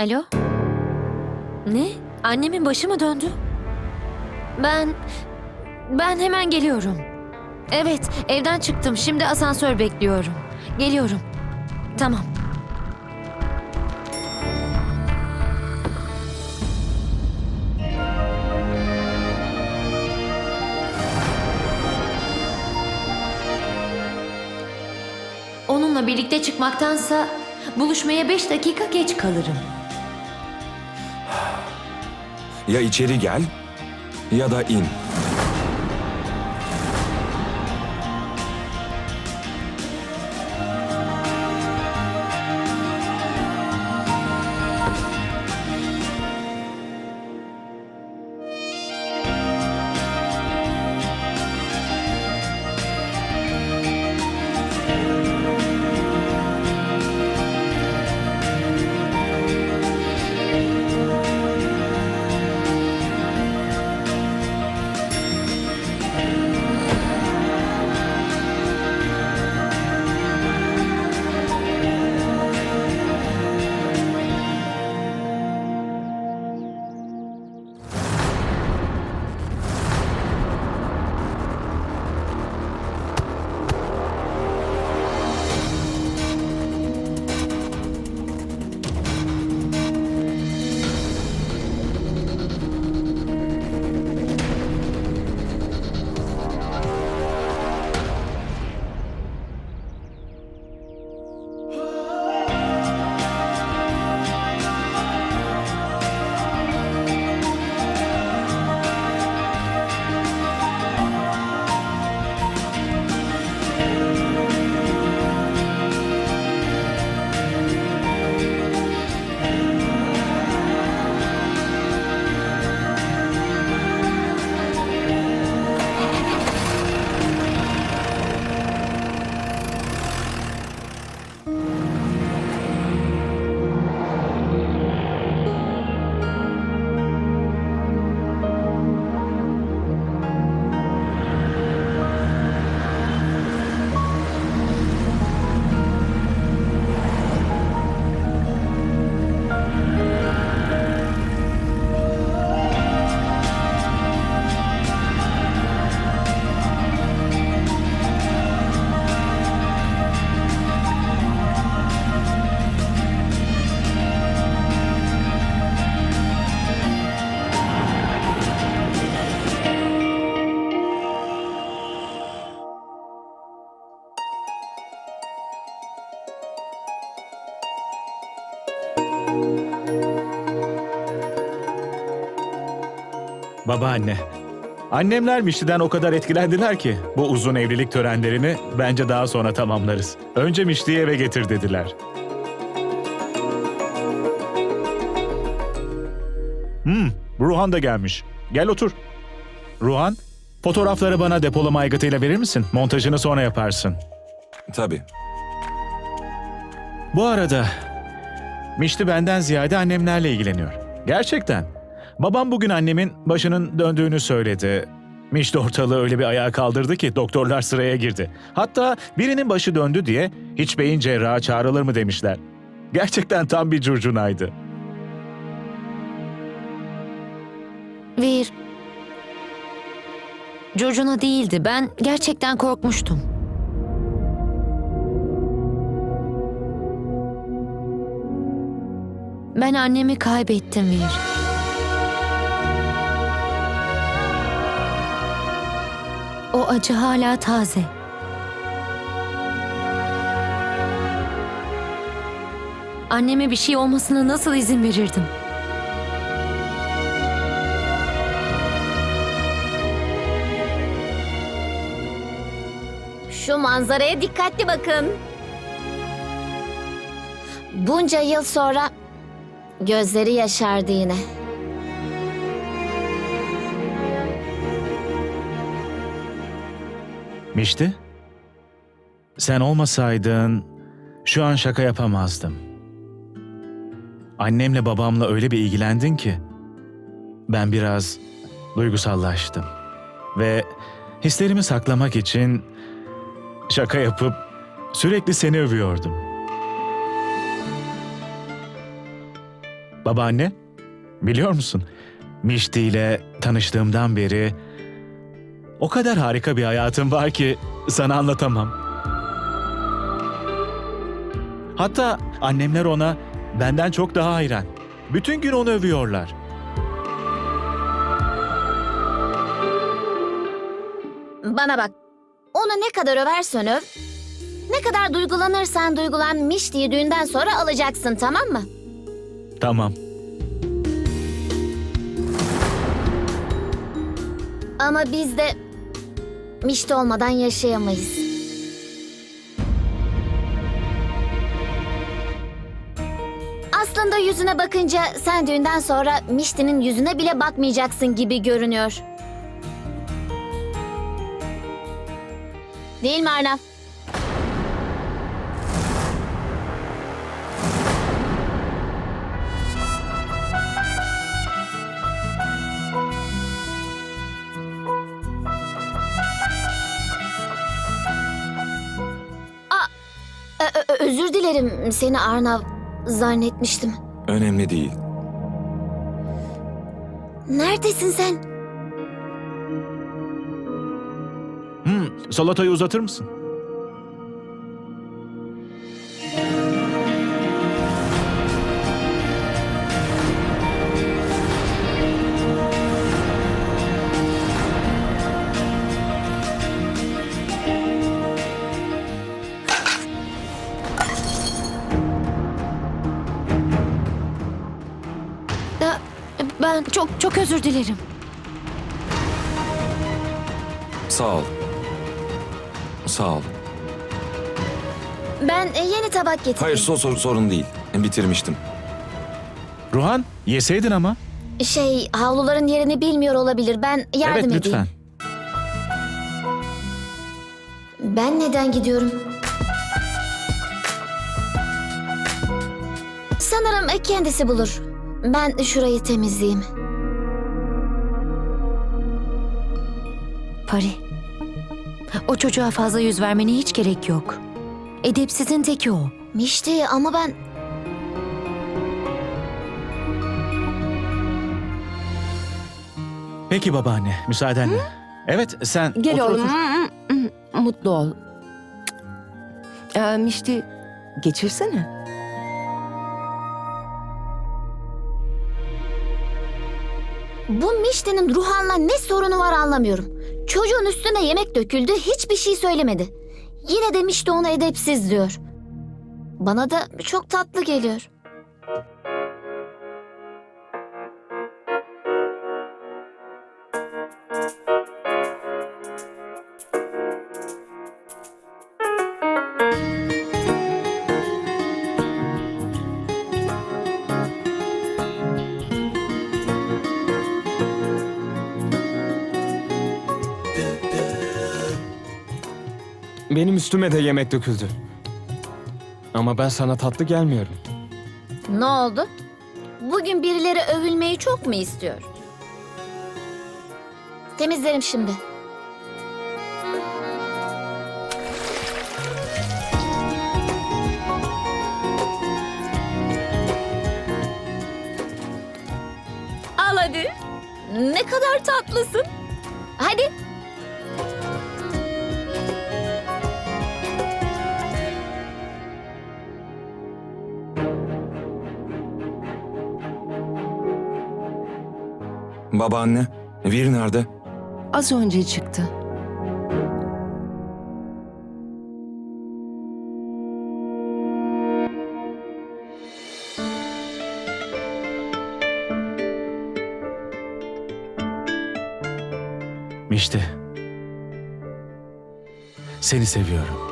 Alo? Ne? Annemin başı mı döndü? Ben... Ben hemen geliyorum. Evet, evden çıktım. Şimdi asansör bekliyorum. Geliyorum. Tamam. Onunla birlikte çıkmaktansa buluşmaya beş dakika geç kalırım. Ya içeri gel ya da in. Babaanne. Annemler Mişli'den o kadar etkilendiler ki bu uzun evlilik törenlerini bence daha sonra tamamlarız. Önce Mişli'yi eve getir dediler. Hmm, Ruhan da gelmiş. Gel otur. Ruhan, fotoğrafları bana depolama aygıtıyla verir misin? Montajını sonra yaparsın. Tabii. Bu arada Mişli benden ziyade annemlerle ilgileniyor. Gerçekten. Babam bugün annemin başının döndüğünü söyledi. Mişli ortalığı öyle bir ayağa kaldırdı ki doktorlar sıraya girdi. Hatta birinin başı döndü diye hiç beyin cerrahı çağrılır mı demişler. Gerçekten tam bir curcunaydı. Vir. Curcuna değildi. Ben gerçekten korkmuştum. Ben annemi kaybettim Vir. O acı hala taze. Anneme bir şey olmasına nasıl izin verirdim? Şu manzaraya dikkatli bakın. Bunca yıl sonra gözleri yaşardı yine. Mişti? Sen olmasaydın şu an şaka yapamazdım. Annemle babamla öyle bir ilgilendin ki ben biraz duygusallaştım ve hislerimi saklamak için şaka yapıp sürekli seni övüyordum. Babaanne, biliyor musun? Mişti ile tanıştığımdan beri o kadar harika bir hayatım var ki sana anlatamam. Hatta annemler ona benden çok daha hayran. Bütün gün onu övüyorlar. Bana bak. Onu ne kadar översen öv, ne kadar duygulanırsan duygulan Mişti'yi düğünden sonra alacaksın tamam mı? Tamam. Ama biz de Mişti olmadan yaşayamayız. Aslında yüzüne bakınca sen düğünden sonra Mişti'nin yüzüne bile bakmayacaksın gibi görünüyor. Değil mi Arnav? Dilerim seni Arnav zannetmiştim. Önemli değil. Neredesin sen? Hmm, salatayı uzatır mısın? Çok çok özür dilerim. Sağ ol. Sağ ol. Ben e, yeni tabak getirdim. Hayır so sor- sorun değil. Bitirmiştim. Ruhan, yeseydin ama. Şey havluların yerini bilmiyor olabilir. Ben yardım evet, edeyim. lütfen. Ben neden gidiyorum? Sanırım e, kendisi bulur. Ben şurayı temizleyeyim. Pari. O çocuğa fazla yüz vermene hiç gerek yok. Edepsizin teki o. Mişti ama ben... Peki babaanne, müsaadenle. Evet, sen Gel otur oğlum. otur. Mutlu ol. Ee, Mişti geçirsene. Bu Mişti'nin Ruhan'la ne sorunu var anlamıyorum. Çocuğun üstüne yemek döküldü, hiçbir şey söylemedi. Yine de Mişti ona edepsiz diyor. Bana da çok tatlı geliyor. Benim üstüme de yemek döküldü. Ama ben sana tatlı gelmiyorum. Ne oldu? Bugün birileri övülmeyi çok mu istiyor? Temizlerim şimdi. Al hadi. Ne kadar tatlısın. Hadi. Babaanne, Vir nerede? Az önce çıktı. Mişti. Seni seviyorum.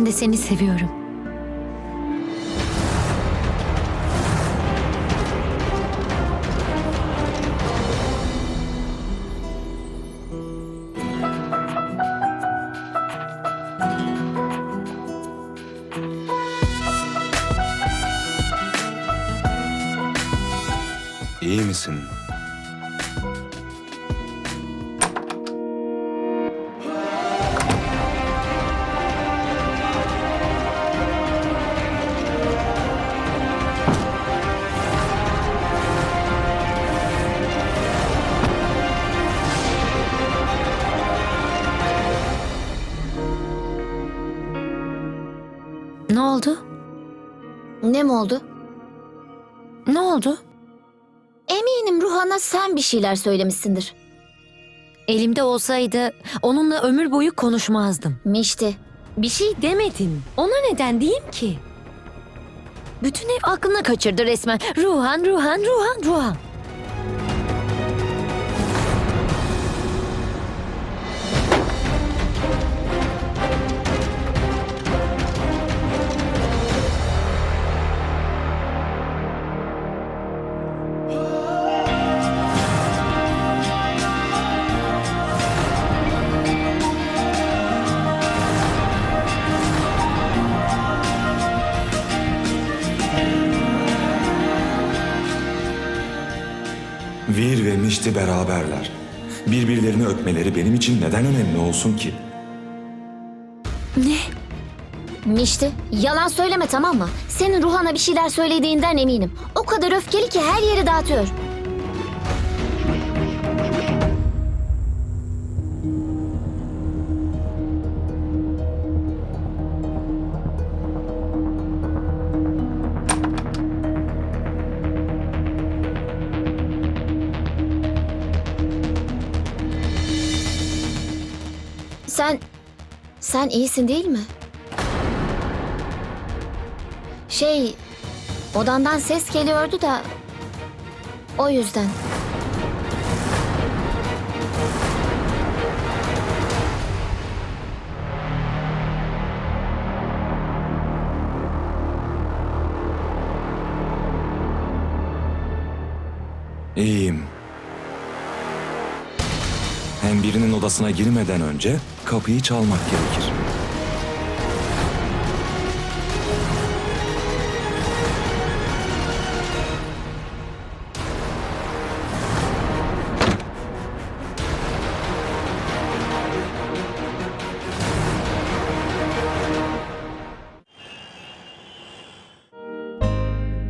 Ben de seni seviyorum. Oldu? Ne oldu? Eminim Ruhan'a sen bir şeyler söylemişsindir. Elimde olsaydı onunla ömür boyu konuşmazdım. Mişti. Bir şey demedin. Ona neden diyeyim ki? Bütün ev aklına kaçırdı resmen. Ruhan, Ruhan, Ruhan, Ruhan. Vir ve Mişti beraberler. Birbirlerini öpmeleri benim için neden önemli olsun ki? Ne? Mişti, yalan söyleme tamam mı? Senin Ruhan'a bir şeyler söylediğinden eminim. O kadar öfkeli ki her yeri dağıtıyor. Sen iyisin değil mi? Şey... Odandan ses geliyordu da... O yüzden. İyiyim. Birinin odasına girmeden önce kapıyı çalmak gerekir.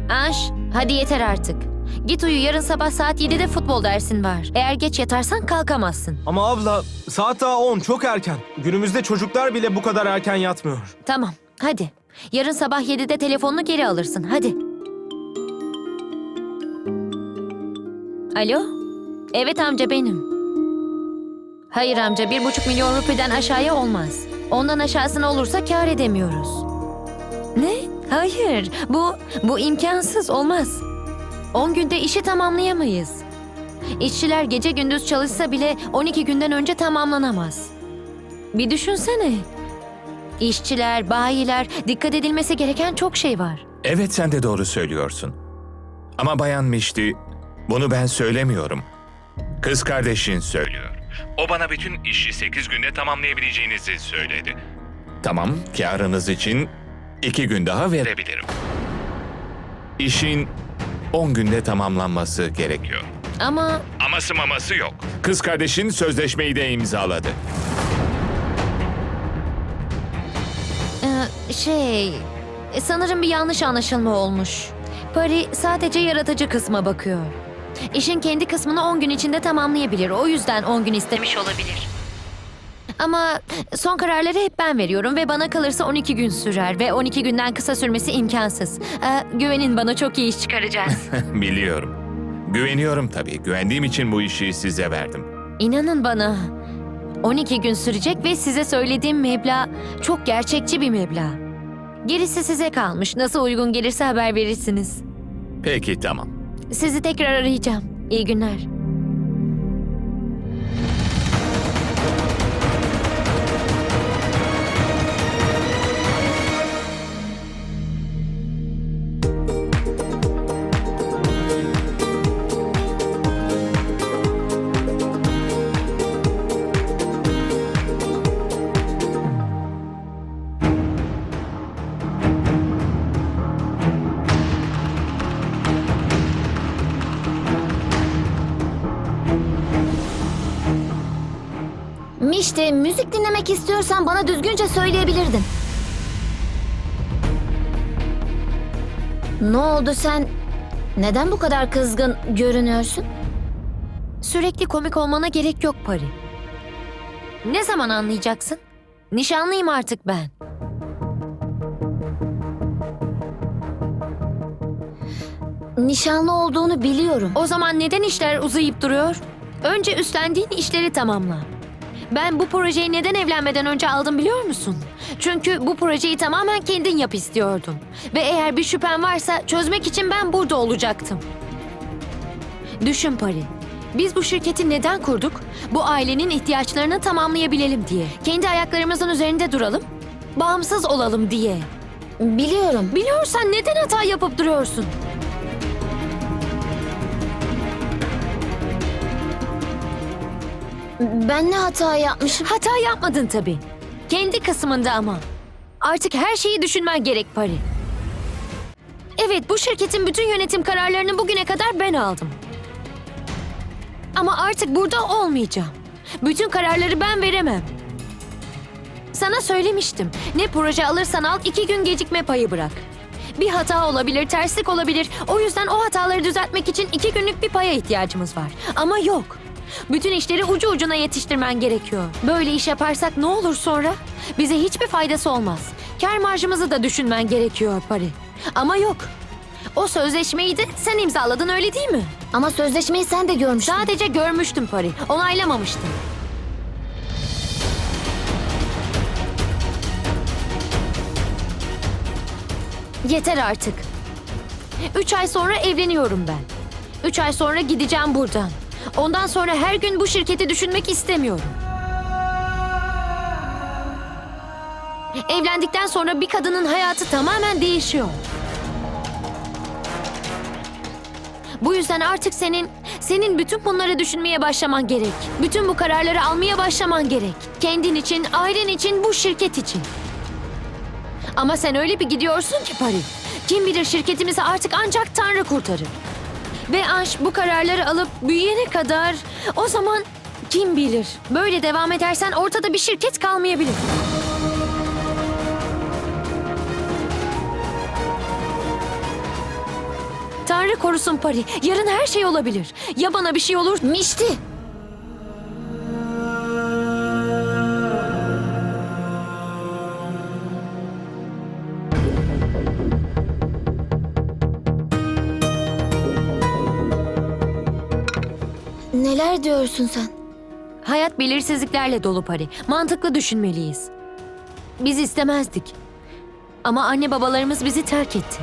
Anş, hadi yeter artık. Git uyu yarın sabah saat 7'de futbol dersin var. Eğer geç yatarsan kalkamazsın. Ama abla saat daha 10 çok erken. Günümüzde çocuklar bile bu kadar erken yatmıyor. Tamam, hadi. Yarın sabah 7'de telefonunu geri alırsın, hadi. Alo? Evet amca benim. Hayır amca, bir buçuk milyon rupiden aşağıya olmaz. Ondan aşağısına olursa kâr edemiyoruz. Ne? Hayır, bu, bu imkansız, olmaz. 10 günde işi tamamlayamayız. İşçiler gece gündüz çalışsa bile 12 günden önce tamamlanamaz. Bir düşünsene. İşçiler, bayiler, dikkat edilmesi gereken çok şey var. Evet sen de doğru söylüyorsun. Ama Bayan Mişti, bunu ben söylemiyorum. Kız kardeşin söylüyor. O bana bütün işi 8 günde tamamlayabileceğinizi söyledi. Tamam, karınız için iki gün daha verebilirim. İşin 10 günde tamamlanması gerekiyor. Ama Aması maması yok. Kız kardeşin sözleşmeyi de imzaladı. e, şey, e, sanırım bir yanlış anlaşılma olmuş. Pari sadece yaratıcı kısma bakıyor. İşin kendi kısmını 10 gün içinde tamamlayabilir. O yüzden 10 gün istemiş olabilir. Ama son kararları hep ben veriyorum ve bana kalırsa 12 gün sürer ve 12 günden kısa sürmesi imkansız. E, güvenin bana çok iyi iş çıkaracağız. Biliyorum. Güveniyorum tabii. Güvendiğim için bu işi size verdim. İnanın bana. 12 gün sürecek ve size söylediğim meblağ çok gerçekçi bir meblağ. Gerisi size kalmış. Nasıl uygun gelirse haber verirsiniz. Peki tamam. Sizi tekrar arayacağım. İyi günler. Mişti, müzik dinlemek istiyorsan bana düzgünce söyleyebilirdin. Ne oldu sen? Neden bu kadar kızgın görünüyorsun? Sürekli komik olmana gerek yok Pari. Ne zaman anlayacaksın? Nişanlıyım artık ben. Nişanlı olduğunu biliyorum. O zaman neden işler uzayıp duruyor? Önce üstlendiğin işleri tamamla. Ben bu projeyi neden evlenmeden önce aldım biliyor musun? Çünkü bu projeyi tamamen kendin yap istiyordum. Ve eğer bir şüphen varsa çözmek için ben burada olacaktım. Düşün Pari. Biz bu şirketi neden kurduk? Bu ailenin ihtiyaçlarını tamamlayabilelim diye. Kendi ayaklarımızın üzerinde duralım. Bağımsız olalım diye. Biliyorum. Biliyorsan neden hata yapıp duruyorsun? Ben ne hata yapmışım? Hata yapmadın tabii. Kendi kısmında ama. Artık her şeyi düşünmen gerek Pari. Evet bu şirketin bütün yönetim kararlarını bugüne kadar ben aldım. Ama artık burada olmayacağım. Bütün kararları ben veremem. Sana söylemiştim. Ne proje alırsan al iki gün gecikme payı bırak. Bir hata olabilir, terslik olabilir. O yüzden o hataları düzeltmek için iki günlük bir paya ihtiyacımız var. Ama yok. Bütün işleri ucu ucuna yetiştirmen gerekiyor. Böyle iş yaparsak ne olur sonra? Bize hiçbir faydası olmaz. Kar marjımızı da düşünmen gerekiyor Pari. Ama yok. O sözleşmeyi de sen imzaladın öyle değil mi? Ama sözleşmeyi sen de görmüştün. Sadece görmüştüm Pari. Onaylamamıştım. Yeter artık. Üç ay sonra evleniyorum ben. Üç ay sonra gideceğim buradan. Ondan sonra her gün bu şirketi düşünmek istemiyorum. Evlendikten sonra bir kadının hayatı tamamen değişiyor. Bu yüzden artık senin senin bütün bunları düşünmeye başlaman gerek. Bütün bu kararları almaya başlaman gerek. Kendin için, ailen için, bu şirket için. Ama sen öyle bir gidiyorsun ki Pari. Kim bilir şirketimizi artık ancak Tanrı kurtarır. Ve Anş bu kararları alıp büyüyene kadar o zaman kim bilir. Böyle devam edersen ortada bir şirket kalmayabilir. Tanrı korusun Pari. Yarın her şey olabilir. Ya bana bir şey olur? Mişti. Neler diyorsun sen? Hayat belirsizliklerle dolu Pari. Mantıklı düşünmeliyiz. Biz istemezdik. Ama anne babalarımız bizi terk etti.